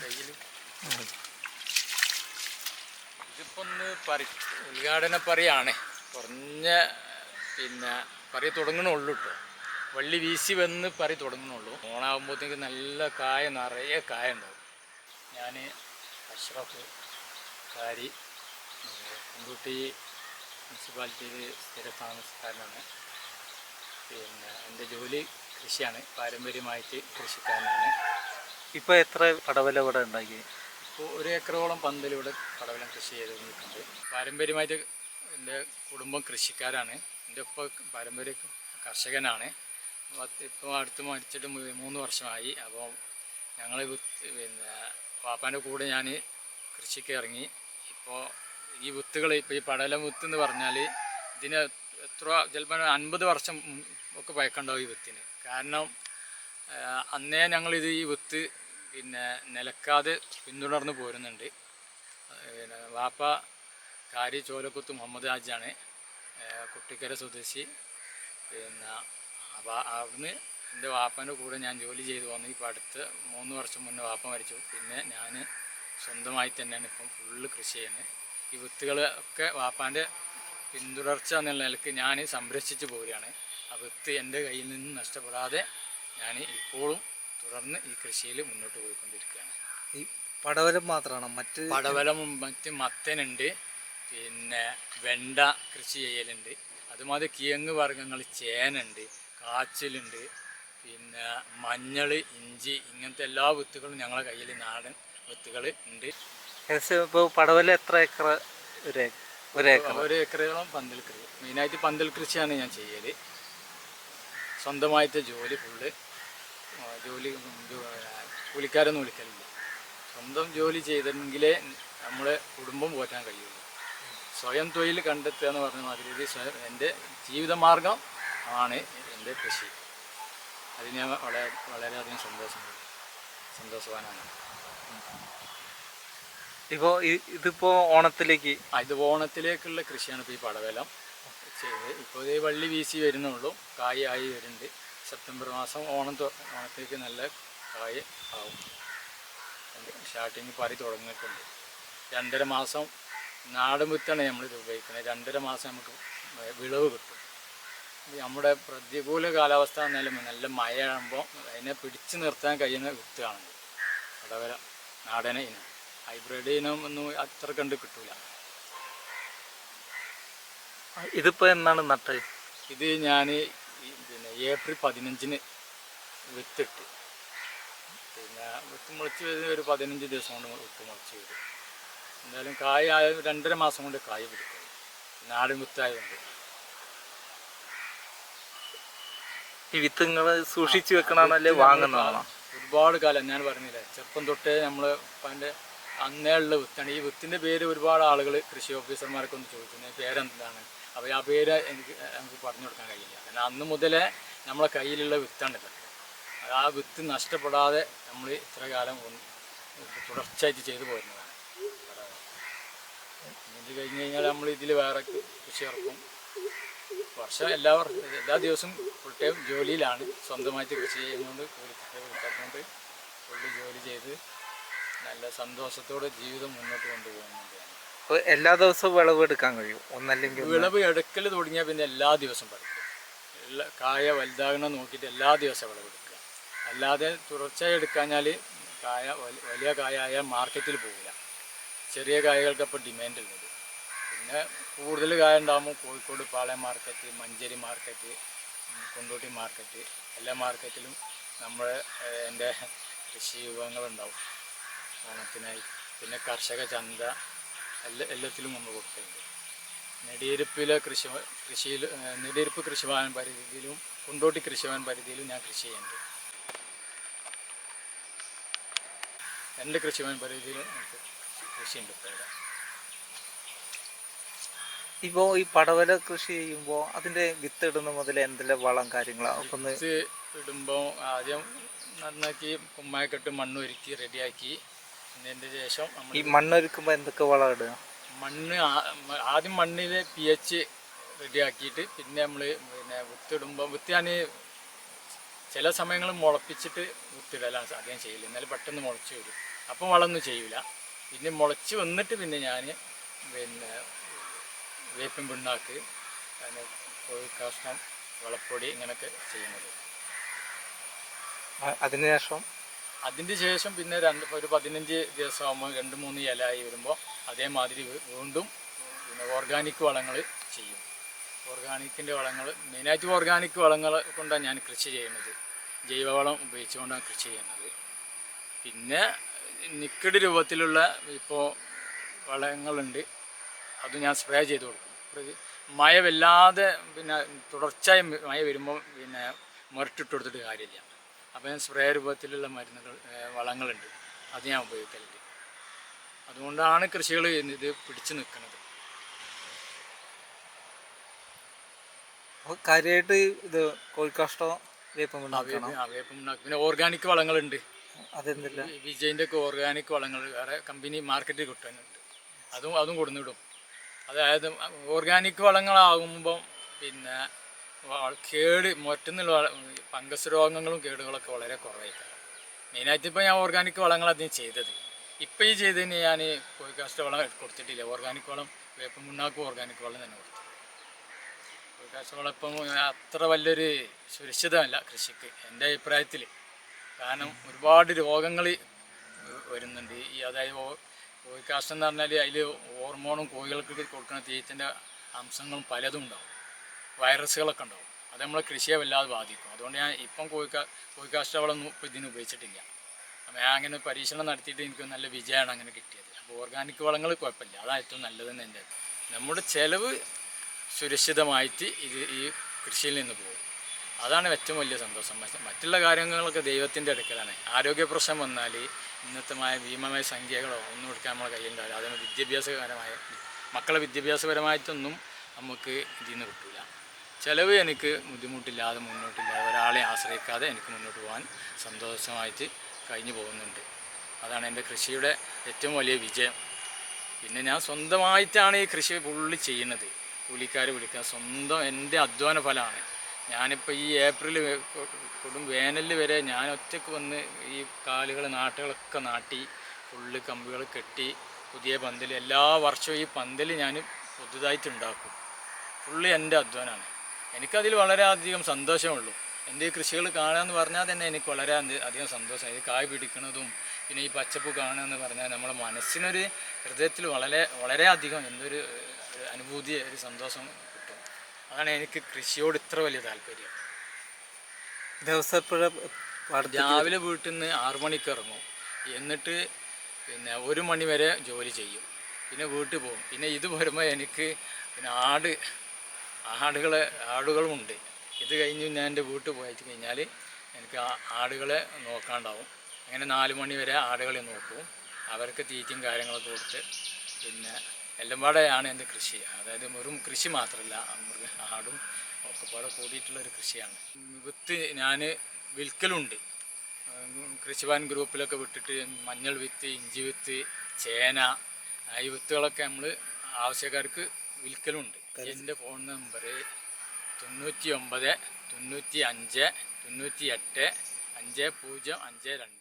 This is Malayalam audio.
കയ്യിൽ ഇതിപ്പോ ഒന്ന് പറി ഉദ്ഘാടന പറിയാണ്. കുറഞ്ഞ പിന്നെ പറി തുടങ്ങണുള്ളൂ കേട്ടോ വള്ളി വീശി വന്ന് പറി തുടങ്ങണുള്ളൂ ഓണാകുമ്പോഴത്തേക്ക് നല്ല കായ നിറയെ കായ ഉണ്ടാവും. ഞാൻ അഷ്റഫ് കാരി പെൺകുട്ടി മുനിസിപ്പാലിറ്റിയിൽ സ്ഥിര താമസക്കാരനാണ്. പിന്നെ എന്റെ ജോലി കൃഷിയാണ്. പാരമ്പര്യമായിട്ട് കൃഷിക്കാരനാണ്. ഇപ്പൊ എത്ര പടവല ഇവിടെ ഉണ്ടാക്കി? ഇപ്പോൾ ഒരു ഏക്കറോളം പന്തലിവിടെ പടവലം കൃഷി ചെയ്ത് നിൽക്കുന്നത് പാരമ്പര്യമായിട്ട് എന്റെ കുടുംബം കൃഷിക്കാരാണ്. എന്റെ ഉപ്പ പാരമ്പര്യ കർഷകനാണ്. ഇപ്പോൾ അടുത്ത് മരിച്ചിട്ട് മൂന്ന് വർഷമായി. അപ്പോൾ ഞങ്ങൾ പിന്നെ പാപ്പാന്റെ കൂടെ ഞാൻ കൃഷിക്ക് ഇറങ്ങി. ഇപ്പോൾ ഈ വിത്തുകൾ ഇപ്പോൾ ഈ പടലം വിത്ത് എന്ന് പറഞ്ഞാൽ ഇതിന് എത്ര ചിലപ്പോൾ അൻപത് വർഷം ഒക്കെ പഴക്കണ്ടാവും ഈ വിത്തിന്. കാരണം അന്നേ ഞങ്ങളിത് ഈ വിത്ത് പിന്നെ നിലക്കാതെ പിന്തുടർന്ന് പോരുന്നുണ്ട്. പിന്നെ വാപ്പ കാരി ചോലക്കുത്ത് മുഹമ്മദ് ഹാജാണ് കുട്ടിക്കര സ്വദേശി. പിന്നെ അവിടുന്ന് എന്റെ വാപ്പന്റെ കൂടെ ഞാൻ ജോലി ചെയ്തു. വന്നു ഇപ്പോൾ അടുത്ത് മൂന്ന് വർഷം മുന്നേ വാപ്പ മരിച്ചു. പിന്നെ ഞാൻ സ്വന്തമായി തന്നെയാണ് ഇപ്പം ഫുള്ള് കൃഷി ചെയ്യുന്നത്. ഈ വിത്തുകൾ ഒക്കെ വാപ്പാന്റെ പിന്തുടർച്ച എന്നുള്ള നിലയ്ക്ക് ഞാൻ സംരക്ഷിച്ച് പോവുകയാണ് ആ വിത്ത് എന്റെ കയ്യിൽ നിന്ന് നഷ്ടപ്പെടാതെ ഞാൻ ഇപ്പോഴും തുടർന്ന് ഈ കൃഷിയിൽ മുന്നോട്ട് പോയിക്കൊണ്ടിരിക്കുകയാണ്. ഈ പടവലം മാത്രമാണ് മറ്റ് പടവലം മറ്റ് മത്തനുണ്ട് പിന്നെ വെണ്ട കൃഷി ചെയ്യലുണ്ട്. അതുമാതിരി കിഴങ്ങ് വർഗങ്ങൾ ചേനുണ്ട് കാച്ചിലുണ്ട് പിന്നെ മഞ്ഞൾ ഇഞ്ചി ഇങ്ങനത്തെ എല്ലാ വിത്തുകളും ഞങ്ങളെ കയ്യിൽ നാടൻ വിത്തുകൾ ഉണ്ട്. ഇപ്പോൾ പടവല എത്ര ഏക്കർ ഒരു ഒരു ഏക്കർ? ഒരു ഏക്കറോളം പന്തൽ കൃഷി. മെയിനായിട്ട് പന്തൽ കൃഷിയാണ് ഞാൻ ചെയ്യൽ സ്വന്തമായിട്ട് ജോലി ഫുള്ള് ജോലി കൂലിക്കാരൊന്നും വിളിക്കലില്ല. സ്വന്തം ജോലി ചെയ്തെങ്കിലേ നമ്മളെ കുടുംബം പോറ്റാൻ കഴിയുള്ളൂ. സ്വയം തൊഴിൽ കണ്ടെത്തുക എന്ന് പറഞ്ഞ മാതിരി സ്വയം എന്റെ ജീവിതമാർഗം ആണ് എന്റെ കൃഷി. അതിന് ഞാൻ വളരെ വളരെയധികം സന്തോഷം സന്തോഷവാനാണ്. ഇപ്പോൾ ഇതിപ്പോൾ ഓണത്തിലേക്ക് ഇത് ഓണത്തിലേക്കുള്ള കൃഷിയാണ് ഇപ്പോൾ ഈ പടവലം. ചെയ്ത് ഇപ്പോൾ ഇതേ വള്ളി വീശി വരുന്നുള്ളൂ. കായ് ആയി വരുന്നുണ്ട്. സെപ്റ്റംബർ മാസം ഓണം ഓണത്തേക്ക് നല്ല കായ ആവും. സ്റ്റാർട്ടിങ് പറി തുടങ്ങിയിട്ടുണ്ട്. രണ്ടര മാസം നാടൻ വിത്താണ് നമ്മളിത് ഉപയോഗിക്കുന്നത്. രണ്ടര മാസം നമുക്ക് വിളവ് കിട്ടും. നമ്മുടെ പ്രതികൂല കാലാവസ്ഥ എന്നാലും നല്ല മഴയാകുമ്പോൾ അതിനെ പിടിച്ചു നിർത്താൻ കഴിയുന്ന വിത്താണ് പടവല നാടന ഇനം. ഹൈബ്രിഡ് ഇനം ഒന്നും അത്ര കണ്ട് കിട്ടൂല. ഇതിപ്പോൾ എന്നാണ് നട്ടത് ഇത് ഞാൻ പിന്നെ ഏപ്രിൽ പതിനഞ്ചിന് വിത്തിട്ട്. പിന്നെ വിത്ത് മുളച്ച് വരുന്ന ഒരു പതിനഞ്ച് ദിവസം കൊണ്ട് വിത്ത് മുളച്ച് വരും. എന്തായാലും കായ ആയ രണ്ടര മാസം കൊണ്ട് കായ പിടിക്കും. നാടൻ വിത്തായതുകൊണ്ട്. ഈ വിത്ത് നിങ്ങൾ സൂക്ഷിച്ചു വെക്കണമെന്നല്ലേ അല്ലെ വാങ്ങുന്നതാണോ? ഒരുപാട് കാലം ഞാൻ പറഞ്ഞില്ലേ ചെറുപ്പം തൊട്ടേ നമ്മൾ അതിന്റെ അന്നേ ഉള്ള വിത്താണ്. ഈ വിത്തിന്റെ പേര് ഒരുപാട് ആളുകൾ കൃഷി ഓഫീസർമാരൊക്കെ ഒന്ന് ചോദിക്കുന്നത് പേരെന്താണ്? അപ്പോൾ ആ പേര് എനിക്ക് നമുക്ക് പറഞ്ഞു കൊടുക്കാൻ കഴിയില്ല. കാരണം അന്ന് മുതലേ നമ്മളെ കയ്യിലുള്ള വിത്താണ് ഇതൊക്കെ അത് ആ വിത്ത് നഷ്ടപ്പെടാതെ നമ്മൾ ഇത്ര കാലം തുടർച്ചയായിട്ട് ചെയ്തു പോരുന്നതാണ്. ഇത് കഴിഞ്ഞ് കഴിഞ്ഞാൽ നമ്മൾ ഇതിൽ വേറെ കൃഷി ഇറക്കും വർഷം എല്ലാ വർഷം എല്ലാ ദിവസവും ഫുൾ ടൈം ജോലിയിലാണ്. സ്വന്തമായിട്ട് കൃഷി ചെയ്യുന്നതുകൊണ്ട് കൂലിക്കാരെ വിളിക്കാത്തതുകൊണ്ട് ഫുള്ള് ജോലി ചെയ്ത് നല്ല സന്തോഷത്തോടെ ജീവിതം മുന്നോട്ട് കൊണ്ടുപോകുന്നുണ്ട്. അപ്പോൾ എല്ലാ ദിവസവും വിളവ് എടുക്കാൻ കഴിയും. ഒന്നല്ലെങ്കിൽ ഒന്ന്. വിളവ് എടുക്കൽ തുടങ്ങിയാൽ പിന്നെ എല്ലാ ദിവസവും പറയും എല്ലാ കായ വലുതാകണം നോക്കിയിട്ട് എല്ലാ ദിവസവും വിളവ് എടുക്കുക. അല്ലാതെ തുടർച്ചയായി എടുക്കാഞ്ഞാൽ കായ വലിയ കായ ആയാൽ മാർക്കറ്റിൽ പോകില്ല ചെറിയ കായകൾക്ക് അപ്പോൾ ഡിമാൻഡ് ഉള്ളത്. പിന്നെ കൂടുതൽ കായ ഉണ്ടാകുമ്പോൾ Kozhikode Palayam market Manjeri market Kondotty market എല്ലാ മാർക്കറ്റിലും നമ്മുടെ എന്റെ കൃഷി വിഭവങ്ങളുണ്ടാവും. ഓണത്തിനായി. പിന്നെ കർഷക ചന്ത എല്ലാ എല്ലാത്തിലും നമ്മൾ കൊടുക്കുന്നുണ്ട്. നെടിയിരുപ്പിലെ കൃഷി കൃഷിയിൽ നെടിയിരുപ്പ് കൃഷിഭവൻ പരിധിയിലും കുണ്ടോട്ടി കൃഷിഭവൻ പരിധിയിലും ഞാൻ കൃഷി ചെയ്യുന്നുണ്ട്. രണ്ട് കൃഷിഭവൻ പരിധിയിലും എനിക്ക് കൃഷിയുണ്ട് ഇവിടെ. ഇപ്പോൾ ഈ പടവല കൃഷി ചെയ്യുമ്പോൾ അതിന്റെ വിത്ത് ഇടുന്ന മുതൽ എന്തെല്ലാം വളം കാര്യങ്ങളാണ് ഒന്ന് ഇടുമ്പോൾ ആദ്യം നന്നാക്കി കുമ്മായക്കെട്ട് മണ്ണ് ഒരുക്കി റെഡിയാക്കി അതിന്റെ ശേഷം ഈ മണ്ണൊരുക്കുമ്പോൾ എന്തൊക്കെ വളം ഇടുക? മണ്ണ് ആദ്യം മണ്ണിൽ പി എച്ച് റെഡിയാക്കിയിട്ട് പിന്നെ നമ്മൾ പിന്നെ വിത്തിടുമ്പോൾ വിത്ത് ഞാൻ ചില സമയങ്ങൾ മുളപ്പിച്ചിട്ട് വിത്തിടലാണ് അധികം ചെയ്യില്ല എന്നാലും പെട്ടെന്ന് മുളച്ച് വരും. അപ്പം വളമൊന്നും ചെയ്യൂല. പിന്നെ മുളച്ച് വന്നിട്ട് പിന്നെ ഞാൻ പിന്നെ വേപ്പൻ പിണ്ണാക്ക് പിന്നെ കോഴിക്കാഷ്ടം വളപ്പൊടി ഇങ്ങനെയൊക്കെ ചെയ്യുന്നത്. അതിനുശേഷം അതിന്റെ ശേഷം പിന്നെ രണ്ട് ഒരു പതിനഞ്ച് ദിവസമാകുമ്പോൾ രണ്ട് മൂന്ന് ഇലയായി വരുമ്പോൾ അതേമാതിരി വീണ്ടും പിന്നെ ഓർഗാനിക് വളങ്ങൾ ചെയ്യും. ഓർഗാനിക്കിന്റെ വളങ്ങൾ മെയിനായിട്ട് ഓർഗാനിക് വളങ്ങൾ കൊണ്ടാണ് ഞാൻ കൃഷി ചെയ്യുന്നത്. ജൈവവളം ഉപയോഗിച്ചുകൊണ്ടാണ് കൃഷി ചെയ്യുന്നത്. പിന്നെ നിക്കഡ് രൂപത്തിലുള്ള ഇപ്പോൾ വളങ്ങളുണ്ട്. അത് ഞാൻ സ്പ്രേ ചെയ്ത് കൊടുക്കും. മഴ വല്ലാതെ പിന്നെ തുടർച്ചയായി മഴ വരുമ്പോൾ പിന്നെ മുരട്ടിട്ട് കൊടുത്തിട്ട് കാര്യമില്ല. അപ്പോൾ ഞാൻ സ്പ്രേ രൂപത്തിലുള്ള മരുന്നുകൾ വളങ്ങളുണ്ട്. അത് ഞാൻ ഉപയോഗിക്കലുണ്ട് അതുകൊണ്ടാണ് കൃഷികൾ ഇത് പിടിച്ചു നിൽക്കുന്നത്. അപ്പൊ കാര്യമായിട്ട് ഇത് കോഴിക്കാഷ്ടോ വേപ്പം വേപ്പം. പിന്നെ ഓർഗാനിക് വളങ്ങളുണ്ട്. അതെന്തല്ല? വിജയിന്റെ ഒക്കെ ഓർഗാനിക് വളങ്ങൾ വേറെ കമ്പനി മാർക്കറ്റിൽ കിട്ടാനുണ്ട് അതും അതും കൊടുന്നിടും അതായത് ഓർഗാനിക് വളങ്ങളാകുമ്പോൾ പിന്നെ കേട് മറ്റുന്നുള്ള ഫംഗസ് രോഗങ്ങളും കേടുകളൊക്കെ വളരെ കുറവായിട്ടാണ് മെയിനായിട്ട് ഇപ്പോൾ ഞാൻ ഓർഗാനിക് വളങ്ങൾ അതിന് ചെയ്തത്. ഇപ്പോൾ ഈ ചെയ്തതിന് ഞാൻ കോഴിക്കാസ്റ്റ് വളം കൊടുത്തിട്ടില്ല. ഓർഗാനിക് വളം വേപ്പം മുന്നാക്കും ഓർഗാനിക് വളം തന്നെ കൊടുത്തു. കോഴിക്കാസ്റ്റ് വളം ഇപ്പം അത്ര വലിയൊരു സുരക്ഷിതമല്ല കൃഷിക്ക് എന്റെ അഭിപ്രായത്തിൽ കാരണം ഒരുപാട് രോഗങ്ങൾ വരുന്നുണ്ട്. ഈ അതായത് കോഴിക്കാഷ്ടം എന്ന് പറഞ്ഞാൽ അതിൽ ഹോർമോണും കോഴികൾക്ക് കൊടുക്കുന്ന തീറ്റന്റെ അംശങ്ങളും പലതും ഉണ്ടാവും. വൈറസുകളൊക്കെ ഉണ്ടാവും. അത് നമ്മളെ കൃഷിയെ വല്ലാതെ ബാധിക്കും. അതുകൊണ്ട് ഞാൻ ഇപ്പം കോഴിക്കാ കോഴിക്കാഷ്ടവളൊന്നും ഇപ്പം ഇതിന് ഉപയോഗിച്ചിട്ടില്ല. അപ്പം ഞാൻ അങ്ങനെ പരീക്ഷണം നടത്തിയിട്ട് എനിക്ക് നല്ല വിജയമാണ് അങ്ങനെ കിട്ടിയത്. അപ്പോൾ ഓർഗാനിക് വളങ്ങൾ കുഴപ്പമില്ല. അതാണ് ഏറ്റവും നല്ലതെന്ന് എന്റെ നമ്മുടെ ചിലവ് സുരക്ഷിതമായിട്ട് ഇത് ഈ കൃഷിയിൽ നിന്ന് പോകും. അതാണ് ഏറ്റവും വലിയ സന്തോഷം. മറ്റ് മറ്റുള്ള കാര്യങ്ങളൊക്കെ ദൈവത്തിന്റെ അടുക്കലാണ്. ആരോഗ്യ പ്രശ്നം വന്നാൽ ഇന്നത്തെ മായ ഭീമമായ സംഖ്യകളോ ഒന്നും എടുക്കാൻ നമ്മളെ കയ്യിലുണ്ടാവില്ല. അതിന് വിദ്യാഭ്യാസപരമായ മക്കളെ വിദ്യാഭ്യാസപരമായിട്ടൊന്നും നമുക്ക് ഇതിൽ നിന്ന് കിട്ടില്ല ചിലവ് എനിക്ക് ബുദ്ധിമുട്ടില്ലാതെ മുന്നോട്ടില്ലാതെ ഒരാളെ ആശ്രയിക്കാതെ എനിക്ക് മുന്നോട്ട് പോകാൻ സന്തോഷമായിട്ട് കഴിഞ്ഞു പോകുന്നുണ്ട്. അതാണ് എന്റെ കൃഷിയുടെ ഏറ്റവും വലിയ വിജയം. പിന്നെ ഞാൻ സ്വന്തമായിട്ടാണ് ഈ കൃഷി പുള്ളി ചെയ്യുന്നത്. കൂലിക്കാർ വിളിക്കുക സ്വന്തം എന്റെ അധ്വാന ഫലമാണ്. ഞാനിപ്പോൾ ഈ ഏപ്രിൽ കൊടും വേനലിൽ വരെ ഞാൻ ഒറ്റയ്ക്ക് വന്ന് ഈ കാലുകൾ നാട്ടുകളൊക്കെ നാട്ടി ഫുള്ള് കമ്പികൾ കെട്ടി പുതിയ പന്തൽ എല്ലാ വർഷവും ഈ പന്തൽ ഞാൻ പുതുതായിട്ട് ഉണ്ടാക്കും. ഫുള്ള് എന്റെ അധ്വാനമാണ്. എനിക്കതിൽ വളരെയധികം സന്തോഷമുള്ളൂ. എന്റെ ഈ കൃഷികൾ കാണുക പറഞ്ഞാൽ തന്നെ എനിക്ക് വളരെ അധി- അധികം സന്തോഷം. ഈ കായ് പിടിക്കുന്നതും പിന്നെ ഈ പച്ചപ്പ് കാണുക എന്ന് പറഞ്ഞാൽ നമ്മുടെ മനസ്സിനൊരു ഹൃദയത്തിൽ വളരെ വളരെയധികം എന്തൊരു അനുഭൂതി ഒരു സന്തോഷം കിട്ടും. അതാണ് എനിക്ക് കൃഷിയോട് ഇത്ര വലിയ താല്പര്യം. ദിവസപ്പുഴ രാവിലെ വീട്ടിൽ നിന്ന് ആറു മണിക്ക് ഇറങ്ങും. എന്നിട്ട് പിന്നെ ഒരു മണി വരെ ജോലി ചെയ്യും. പിന്നെ വീട്ടിൽ പോകും. പിന്നെ ഇത് വരുമ്പോൾ എനിക്ക് പിന്നെ ആട് ആടുകളെ ആടുകളുമുണ്ട്. ഇത് കഴിഞ്ഞ് ഞാൻ എന്റെ വീട്ടിൽ പോയിട്ട് കഴിഞ്ഞാൽ എനിക്ക് ആടുകളെ നോക്കാണ്ടാവും. അങ്ങനെ നാല് മണി വരെ ആടുകളെ നോക്കും. അവർക്ക് തീറ്റയും കാര്യങ്ങളൊക്കെ കൊടുത്ത് പിന്നെ എല്ലാം പാടെയാണ് എന്റെ കൃഷി. അതായത് വെറും കൃഷി മാത്രമല്ല മൃഗ ആടും ഒക്കെ പാടെ കൂടിയിട്ടുള്ളൊരു കൃഷിയാണ്. വിത്ത് ഞാൻ വിൽക്കലുണ്ട്. കൃഷിഭവൻ ഗ്രൂപ്പിലൊക്കെ വിട്ടിട്ട് മഞ്ഞൾ വിത്ത് ഇഞ്ചി വിത്ത് ചേന ഈ വിത്തുകളൊക്കെ നമ്മൾ ആവശ്യക്കാർക്ക് വിൽക്കലുണ്ട്. എന്റെ ഫോൺ നമ്പർ തൊണ്ണൂറ്റി ഒമ്പത് തൊണ്ണൂറ്റി അഞ്ച് തൊണ്ണൂറ്റി എട്ട് അഞ്ച് പൂജ്യം അഞ്ച് രണ്ട്.